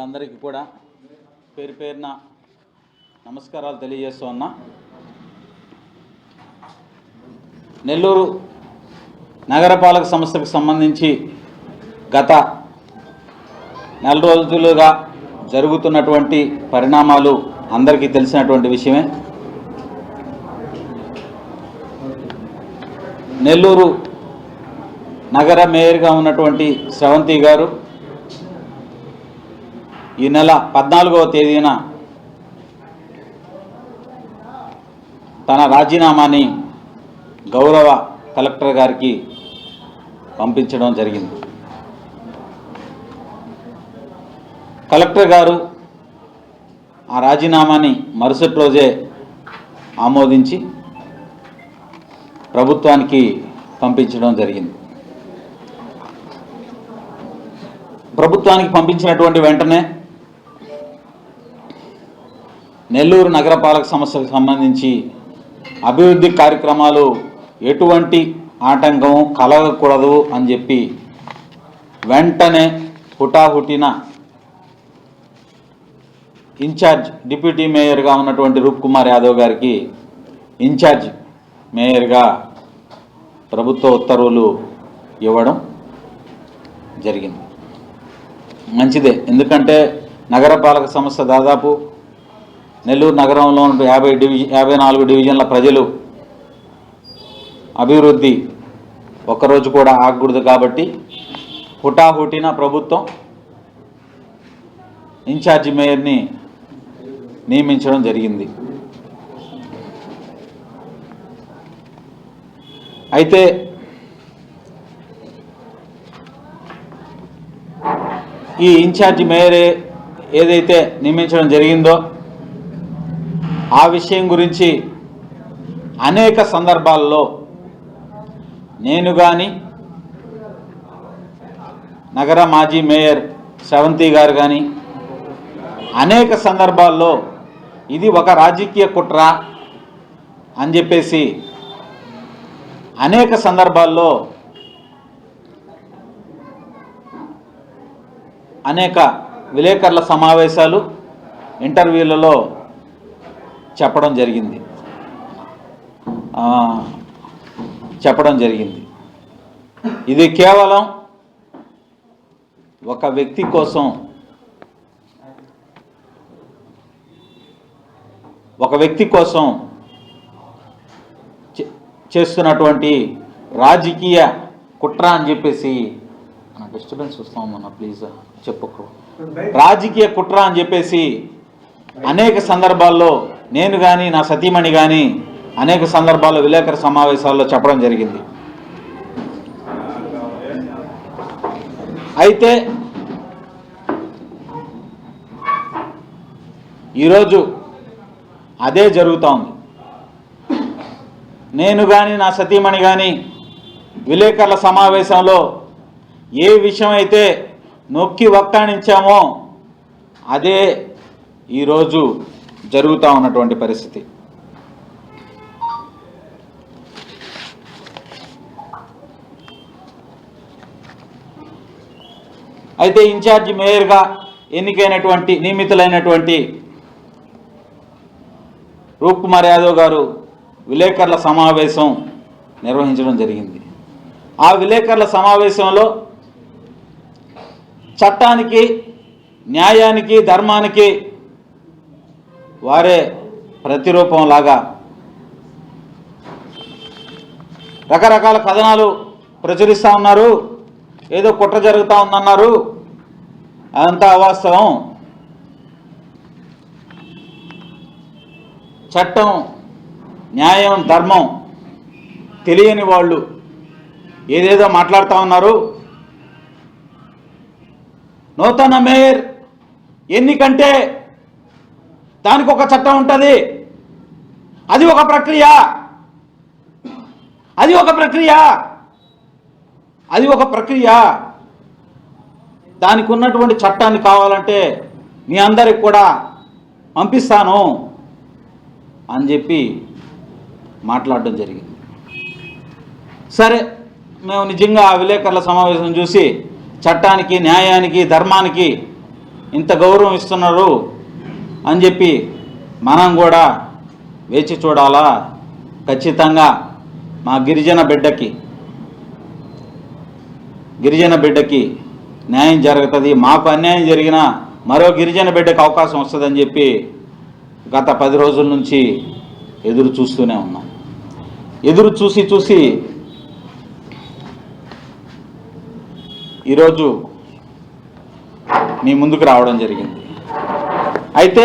మిత్రులందరికీ కూడా పేరు పేరున నమస్కారాలు తెలియజేస్తూ ఉన్నా. నెల్లూరు నగరపాలక సంస్థకు సంబంధించి గత నెల రోజులుగా జరుగుతున్నటువంటి పరిణామాలు అందరికీ తెలిసినటువంటి విషయమే. నెల్లూరు నగర మేయర్గా ఉన్నటువంటి స్రవంతి గారు ఈ నెల పద్నాలుగవ తేదీన తన రాజీనామాని గౌరవ కలెక్టర్ గారికి పంపించడం జరిగింది. కలెక్టర్ గారు ఆ రాజీనామాని మరుసటి రోజే ఆమోదించి ప్రభుత్వానికి పంపించడం జరిగింది. ప్రభుత్వానికి పంపించినటువంటి వెంటనే నెల్లూరు నగరపాలక సంస్థకు సంబంధించి అభివృద్ధి కార్యక్రమాలు ఎటువంటి ఆటంకం కలగకూడదు అని చెప్పి వెంటనే హుటాహుటిన ఇన్ఛార్జ్ డిప్యూటీ మేయర్గా ఉన్నటువంటి రూప్ కుమార్ యాదవ్ గారికి ఇన్ఛార్జ్ మేయర్గా ప్రభుత్వ ఉత్తర్వులు ఇవ్వడం జరిగింది. మంచిదే. ఎందుకంటే నగరపాలక సంస్థ దాదాపు నెల్లూరు నగరంలో యాభై డివిజన్ యాభై నాలుగు డివిజన్ల ప్రజలు అభివృద్ధి ఒక్కరోజు కూడా ఆగకూడదు కాబట్టి హుటాహుటిన ప్రభుత్వం ఇన్ఛార్జి మేయర్ని నియమించడం జరిగింది. అయితే ఈ ఇన్ఛార్జి మేయర్ ఏదైతే నియమించడం జరిగిందో ఆ విషయం గురించి అనేక సందర్భాల్లో నేను కానీ నగర మాజీ మేయర్ సెవంతి గారు కానీ అనేక సందర్భాల్లో ఇది ఒక రాజకీయ కుట్ర అని చెప్పేసి అనేక సందర్భాల్లో అనేక విలేకరుల సమావేశాలు ఇంటర్వ్యూలలో చెప్పడం జరిగింది. చెప్పడం జరిగింది. ఇది కేవలం ఒక వ్యక్తి కోసం ఒక వ్యక్తి కోసం చే- చేస్తున్నటువంటి రాజకీయ కుట్ర అని చెప్పేసి డిస్టర్బెన్స్ వస్తామన్న ప్లీజ్ చెప్పకు. రాజకీయ కుట్ర అని చెప్పేసి అనేక సందర్భాల్లో నేను కానీ నా సతీమణి కానీ అనేక సందర్భాల్లో విలేకరు సమావేశాల్లో చెప్పడం జరిగింది. అయితే ఈరోజు అదే జరుగుతూ ఉంది. నేను కానీ నా సతీమణి కానీ విలేకరుల సమావేశంలో ఏ విషయం అయితే నొక్కి వక్కాణించామో అదే ఈరోజు జరుగుతూ ఉన్నటువంటి పరిస్థితి. అయితే ఇన్ఛార్జి మేయర్గా ఎన్నికైనటువంటి నియమితులైనటువంటి రూప్ కుమార్ యాదవ్ గారు విలేకరుల సమావేశం నిర్వహించడం జరిగింది. ఆ విలేకరుల సమావేశంలో చట్టానికి న్యాయానికి ధర్మానికి వారే ప్రతిరూపంలాగా రకరకాల కథనాలు ప్రచురిస్తూ ఉన్నారు ఏదో కుట్ర జరుగుతూ ఉందన్నారు. అదంతా అవాస్తవం. చట్టం న్యాయం ధర్మం తెలియని వాళ్ళు ఏదేదో మాట్లాడుతూ ఉన్నారు. నూతన మేయర్ ఎన్నికంటే దానికి ఒక చట్టం ఉంటుంది. అది ఒక ప్రక్రియ. అది ఒక ప్రక్రియ. అది ఒక ప్రక్రియ. దానికి ఉన్నటువంటి చట్టాన్ని కావాలంటే మీ అందరికి కూడా పంపిస్తాను అని చెప్పి మాట్లాడడం జరిగింది. సరే మేము నిజంగా ఆ విలేకరుల సమావేశం చూసి చట్టానికి న్యాయానికి ధర్మానికి ఇంత గౌరవం ఇస్తున్నారు. అని చెప్పి మనం కూడా వేచి చూడాలా? ఖచ్చితంగా మా గిరిజన బిడ్డకి గిరిజన బిడ్డకి న్యాయం జరుగుతుంది. మాకు అన్యాయం జరిగినా మరో గిరిజన బిడ్డకి అవకాశం వస్తుందని చెప్పి గత పది రోజుల నుంచి ఎదురు చూస్తూనే ఉన్నాం. ఎదురు చూసి చూసి ఈరోజు మీ ముందుకు రావడం జరిగింది. అయితే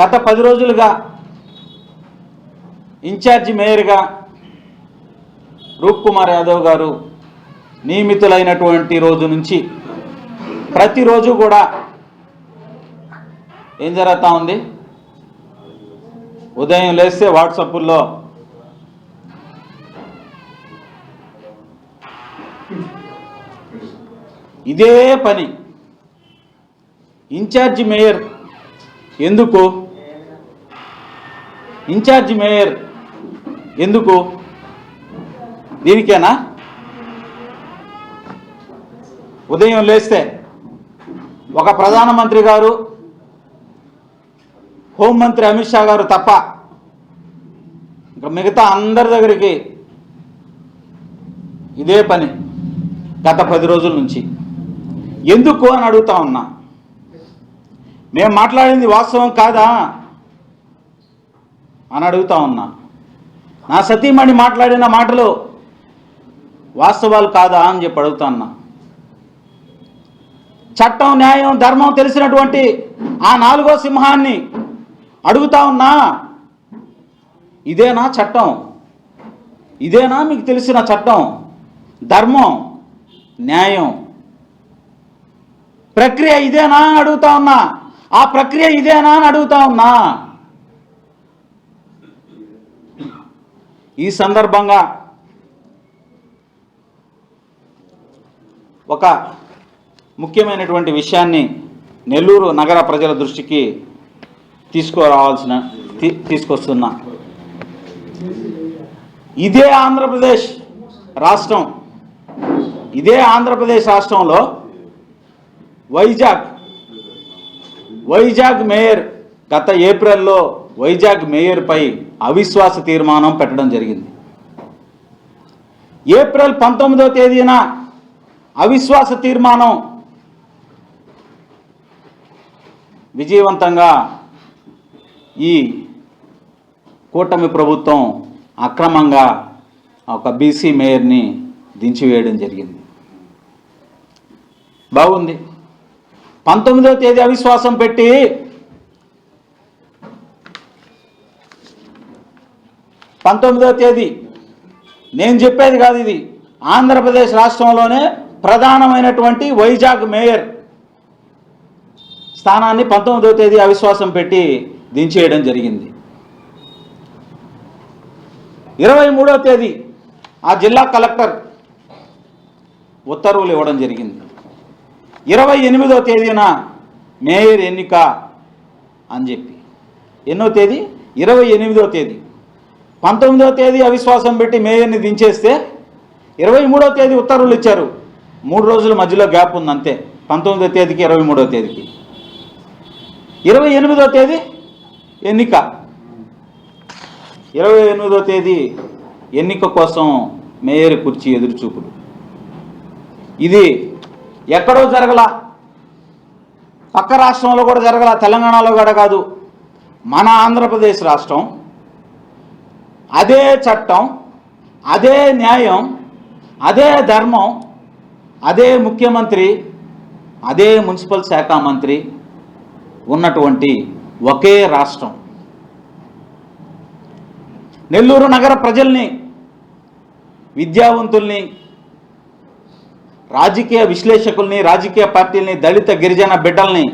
గత పది రోజులుగా ఇన్ఛార్జి మేయర్గా రూప్ కుమార్ యాదవ్ గారు నియమితులైనటువంటి రోజు నుంచి ప్రతిరోజు కూడా ఏం జరుగుతూ ఉంది? ఉదయం లేస్తే వాట్సాప్లో ఇదే పని ఇన్ఛార్జి మేయర్. ఎందుకు? In charge mayor. ఎందుకు? దీనికేనా? ఉదయం లేస్తే ఒక ప్రధానమంత్రి గారు హోంమంత్రి అమిత్ షా గారు తప్ప ఇంకా మిగతా అందరి దగ్గరికి ఇదే పని గత పది రోజుల నుంచి. ఎందుకు అని అడుగుతా ఉన్నా. మేము మాట్లాడింది వాస్తవం కాదా? అని అడుగుతా ఉన్నా. నా సతీమణి మాట్లాడిన మాటలు వాస్తవాలు కాదా అని చెప్పి అడుగుతా ఉన్నా. చట్టం న్యాయం ధర్మం తెలిసినటువంటి ఆ నాలుగో సింహాన్ని అడుగుతా ఉన్నా. ఇదేనా చట్టం? ఇదేనా మీకు తెలిసిన చట్టం? ధర్మం న్యాయం. ప్రక్రియ ఇదేనా అడుగుతా ఉన్నా. ఆ ప్రక్రియ ఇదేనా అని అడుగుతా ఉన్నా. ఈ సందర్భంగా ఒక ముఖ్యమైనటువంటి విషయాన్ని నెల్లూరు నగర ప్రజల దృష్టికి తీసుకురావాల్సిన తీసుకొస్తున్నా. ఇదే ఆంధ్రప్రదేశ్ రాష్ట్రం. ఇదే ఆంధ్రప్రదేశ్ రాష్ట్రంలో వైజాగ్ వైజాగ్ మేయర్ గత ఏప్రిల్లో వైజాగ్ మేయర్పై అవిశ్వాస తీర్మానం పెట్టడం జరిగింది. ఏప్రిల్ పంతొమ్మిదవ తేదీన అవిశ్వాస తీర్మానం విజయవంతంగా ఈ కూటమి ప్రభుత్వం అక్రమంగా ఒక బీసీ మేయర్ని దించివేయడం జరిగింది. బాగుంది. పంతొమ్మిదవ తేదీ అవిశ్వాసం పెట్టి పంతొమ్మిదవ తేదీ. నేను చెప్పేది కాదు ఇది. ఆంధ్రప్రదేశ్ రాష్ట్రంలోనే ప్రధానమైనటువంటి వైజాగ్ మేయర్ స్థానాన్ని పంతొమ్మిదవ తేదీ అవిశ్వాసం పెట్టి దించేయడం జరిగింది. ఇరవై మూడవ తేదీ ఆ జిల్లా కలెక్టర్ ఉత్తర్వులు ఇవ్వడం జరిగింది. ఇరవై ఎనిమిదో తేదీన మేయర్ ఎన్నిక అని చెప్పి. ఎన్నో తేదీ? ఇరవై ఎనిమిదో తేదీ. పంతొమ్మిదవ తేదీ అవిశ్వాసం పెట్టి మేయర్ని దించేస్తే ఇరవై మూడో తేదీ ఉత్తర్వులు ఇచ్చారు. మూడు రోజుల మధ్యలో గ్యాప్ ఉంది అంతే పంతొమ్మిదవ తేదీకి ఇరవై మూడో తేదీకి. ఇరవై ఎనిమిదో తేదీ ఎన్నిక. ఇరవై ఎనిమిదో తేదీ ఎన్నిక కోసం మేయర్ కుర్చీ ఎదురుచూపులు. ఇది ఎక్కడో జరగల. పక్క రాష్ట్రంలో కూడా జరగల తెలంగాణలో కూడా కాదు. మన ఆంధ్రప్రదేశ్ రాష్ట్రం అదే చట్టం అదే న్యాయం అదే ధర్మం అదే ముఖ్యమంత్రి అదే మున్సిపల్ శాఖ మంత్రి ఉన్నటువంటి ఒకే రాష్ట్రం. నెల్లూరు నగర ప్రజల్ని విద్యావంతుల్ని రాజకీయ విశ్లేషకుల్ని రాజకీయ పార్టీల్ని దళిత గిరిజన బిడ్డల్ని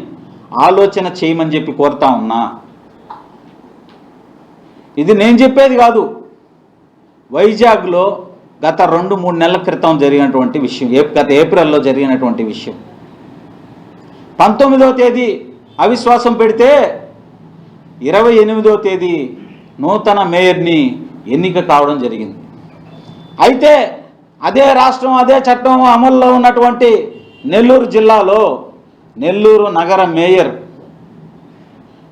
ఆలోచన చేయమని చెప్పి కోరుతా ఉన్నా. ఇది నేను చెప్పేది కాదు. వైజాగ్లో గత రెండు మూడు నెలల క్రితం జరిగినటువంటి విషయం గత ఏప్రిల్లో జరిగినటువంటి విషయం. పంతొమ్మిదవ తేదీ అవిశ్వాసం పెడితే ఇరవై ఎనిమిదవ తేదీ నూతన మేయర్ని ఎన్నిక కావడం జరిగింది. అయితే అదే రాష్ట్రం అదే చట్టం అమల్లో ఉన్నటువంటి నెల్లూరు జిల్లాలో నెల్లూరు నగర మేయర్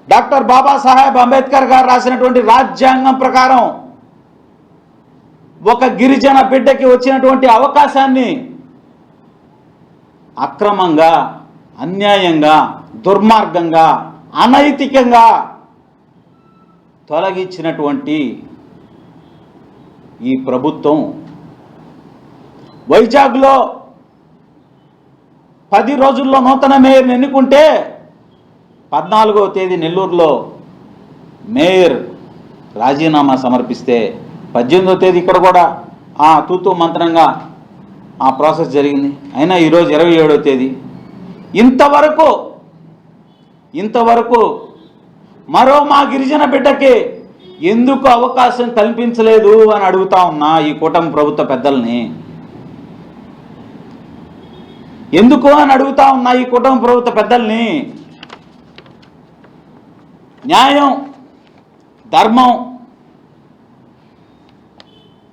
డాక్టర్ బాబాసాహెబ్ అంబేద్కర్ గారు రాసినటువంటి రాజ్యాంగం ప్రకారం ఒక గిరిజన బిడ్డకి వచ్చినటువంటి అవకాశాన్ని అక్రమంగా అన్యాయంగా దుర్మార్గంగా అనైతికంగా తొలగించినటువంటి ఈ ప్రభుత్వం వైజాగ్లో పది రోజుల్లో నూతన మేయర్ని ఎన్నుకుంటే పద్నాలుగో తేదీ నెల్లూరులో మేయర్ రాజీనామా సమర్పిస్తే పద్దెనిమిదో తేదీ ఇక్కడ కూడా ఆ తూతూ మంత్రంగా ఆ ప్రాసెస్ జరిగింది. అయినా ఈరోజు ఇరవై ఏడవ తేదీ. ఇంతవరకు ఇంతవరకు మరో మా గిరిజన బిడ్డకి ఎందుకు అవకాశం కల్పించలేదు అని అడుగుతా ఉన్నా ఈ కూటమి ప్రభుత్వ పెద్దల్ని. ఎందుకు అని అడుగుతా ఉన్నా ఈ కుటుంబ ప్రభుత్వ పెద్దల్ని? న్యాయం ధర్మం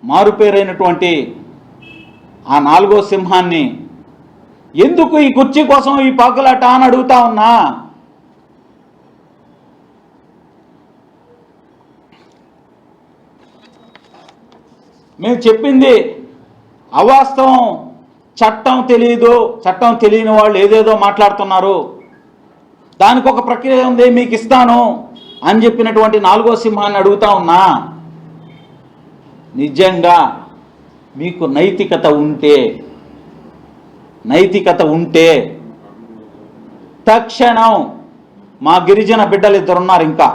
మారుపేరైనటువంటి ఆ నాలుగో సింహాన్ని ఎందుకు ఈ కుర్చీ కోసం ఈ పాకులాట అని అడుగుతా ఉన్నా? మేము చెప్పింది అవాస్తవం. చట్టం తెలియదు చట్టం తెలియని వాళ్ళు ఏదేదో మాట్లాడుతున్నారు. దానికి ఒక ప్రక్రియ ఉంది మీకు ఇస్తాను అని చెప్పినటువంటి నాలుగో సింహాన్ని అడుగుతా ఉన్నా. నిజంగా మీకు నైతికత ఉంటే నైతికత ఉంటే తక్షణం మా గిరిజన బిడ్డలు ఇద్దరున్నారు ఇంకా.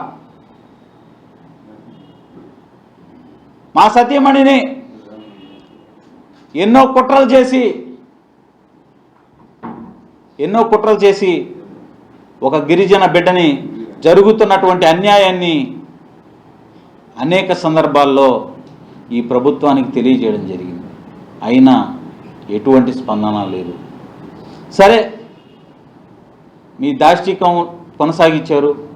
మా సతీమణిని ఎన్నో కుట్రలు చేసి ఎన్నో కుట్రలు చేసి ఒక గిరిజన బిడ్డని జరుగుతున్నటువంటి అన్యాయాన్ని అనేక సందర్భాల్లో ఈ ప్రభుత్వానికి తెలియజేయడం జరిగింది. అయినా ఎటువంటి స్పందన లేదు. సరే మీ దాష్టికం కొనసాగించారు.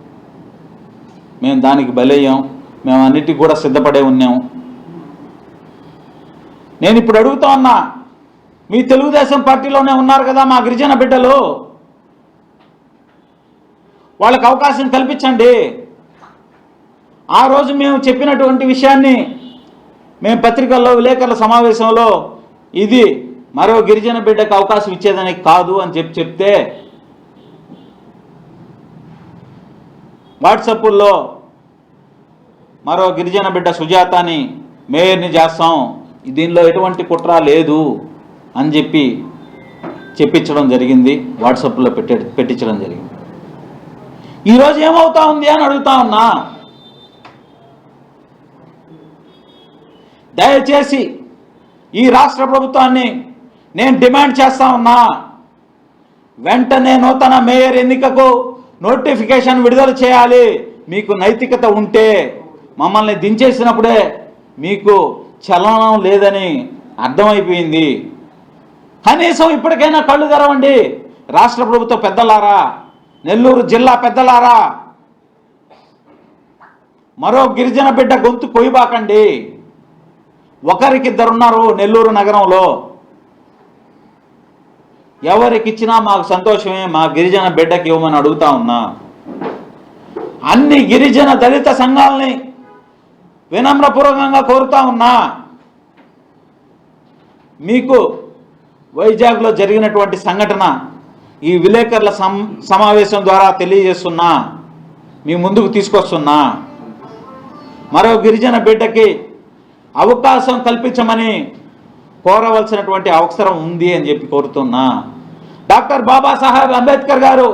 మేము దానికి బలయ్యాం. మేము అన్నిటికీ కూడా సిద్ధపడే ఉన్నాము నేను ఇప్పుడు అడుగుతా ఉన్నా మీ తెలుగుదేశం పార్టీలోనే ఉన్నారు కదా మా గిరిజన బిడ్డలు. వాళ్ళకి అవకాశం కల్పించండి. ఆ రోజు మేము చెప్పినటువంటి విషయాన్ని మేము పత్రికల్లో విలేకరుల సమావేశంలో ఇది మరో గిరిజన బిడ్డకు అవకాశం ఇచ్చేదని కాదు అని చెప్పి చెప్తే వాట్సాప్లో మరో గిరిజన బిడ్డ సుజాతని మేయర్ని చేస్తాం. దీనిలో ఎటువంటి కుట్ర లేదు. అని చెప్పి చెప్పించడం జరిగింది. వాట్సాప్లో పెట్టే పెట్టించడం జరిగింది. ఈరోజు ఏమవుతా ఉంది అని అడుగుతా ఉన్నా. దయచేసి ఈ రాష్ట్ర ప్రభుత్వాన్ని నేను డిమాండ్ చేస్తా ఉన్నా. వెంటనే నూతన మేయర్ ఎన్నికకు నోటిఫికేషన్ విడుదల చేయాలి. మీకు నైతికత ఉంటే మమ్మల్ని దించేసినప్పుడే మీకు చలనం లేదని అర్థమైపోయింది. కనీసం ఇప్పటికైనా కళ్ళు తెరవండి. రాష్ట్ర ప్రభుత్వ పెద్దలారా నెల్లూరు జిల్లా పెద్దలారా మరో గిరిజన బిడ్డ గొంతు కొయ్యబాకండి. ఒకరికిద్దరున్నారు నెల్లూరు నగరంలో. ఎవరికిచ్చినా మాకు సంతోషమే మా గిరిజన బిడ్డకి ఇవ్వమని అడుగుతా ఉన్నా. అన్ని గిరిజన దళిత సంఘాలని వినమ్రపూర్వకంగా కోరుతా ఉన్నా. మీకు వైజాగ్లో జరిగినటువంటి సంఘటన ఈ విలేకరుల సం సమావేశం ద్వారా తెలియజేస్తున్నా మీ ముందుకు తీసుకొస్తున్నా. మరో గిరిజన బిడ్డకి అవకాశం కల్పించమని కోరవలసినటువంటి అవసరం ఉంది అని చెప్పి కోరుతున్నా. డాక్టర్ బాబాసాహెబ్ అంబేద్కర్ గారు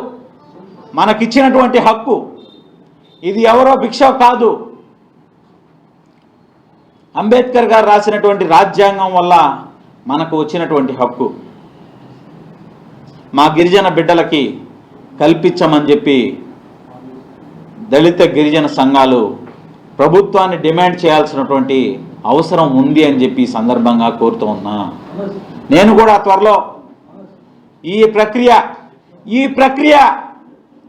మనకిచ్చినటువంటి హక్కు. ఇది ఎవరో భిక్ష కాదు. అంబేద్కర్ గారు రాసినటువంటి రాజ్యాంగం వల్ల మనకు వచ్చినటువంటి హక్కు. మా గిరిజన బిడ్డలకి కల్పించమని చెప్పి దళిత గిరిజన సంఘాలు ప్రభుత్వాన్ని డిమాండ్ చేయాల్సినటువంటి అవసరం ఉంది అని చెప్పి సందర్భంగా కోరుతూ ఉన్నా. నేను కూడా త్వరలో ఈ ప్రక్రియ ఈ ప్రక్రియ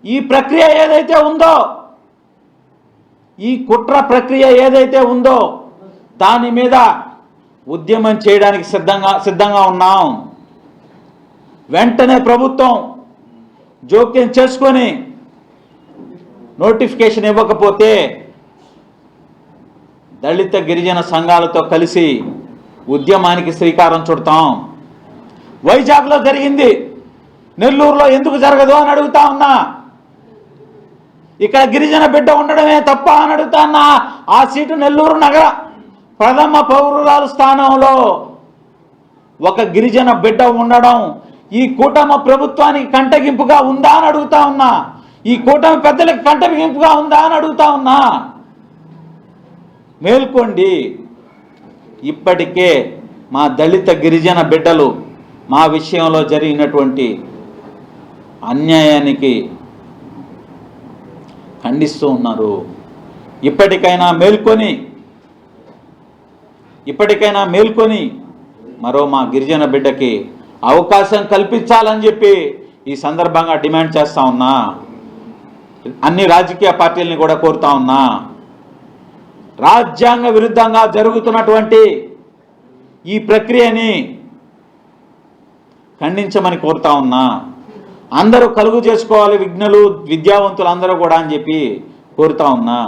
ఈ ప్రక్రియ ఏదైతే ఉందో ఈ కుట్ర ప్రక్రియ ఏదైతే ఉందో దాని మీద ఉద్యమం చేయడానికి సిద్ధంగా సిద్ధంగా ఉన్నాం. వెంటనే ప్రభుత్వం జోక్యం చేసుకొని నోటిఫికేషన్ ఇవ్వకపోతే దళిత గిరిజన సంఘాలతో కలిసి ఉద్యమానికి శ్రీకారం చుడతాం. వైజాగ్లో జరిగింది. నెల్లూరులో ఎందుకు జరగదు అని అడుగుతా ఉన్నా. ఇక్కడ గిరిజన బిడ్డ ఉండడమే తప్ప అని అడుగుతా ఉన్నా. ఆ సీటు నెల్లూరు నగర ప్రథమ పౌరురాలు స్థానంలో ఒక గిరిజన బిడ్డ ఉండడం ఈ కూటమి ప్రభుత్వానికి కంటగింపుగా ఉందా అని అడుగుతా ఉన్నా. ఈ కూటమి పెద్దలకు కంటగింపుగా ఉందా అని అడుగుతా ఉన్నా. మేల్కోండి. ఇప్పటికే మా దళిత గిరిజన బిడ్డలు మా విషయంలో జరిగినటువంటి అన్యాయానికి ఖండిస్తూ ఉన్నారు. ఇప్పటికైనా మేల్కొని ఇప్పటికైనా మేల్కొని మరో మా గిరిజన బిడ్డకి అవకాశం కల్పించాలని చెప్పి ఈ సందర్భంగా డిమాండ్ చేస్తా ఉన్నా. అన్ని రాజకీయ పార్టీలని కూడా కోరుతా ఉన్నా. రాజ్యాంగ విరుద్ధంగా జరుగుతున్నటువంటి ఈ ప్రక్రియని ఖండించమని కోరుతా ఉన్నా. అందరూ కలుగు చేసుకోవాలి విఘ్నులు విద్యావంతులు అందరూ కూడా అని చెప్పి కోరుతా ఉన్నా.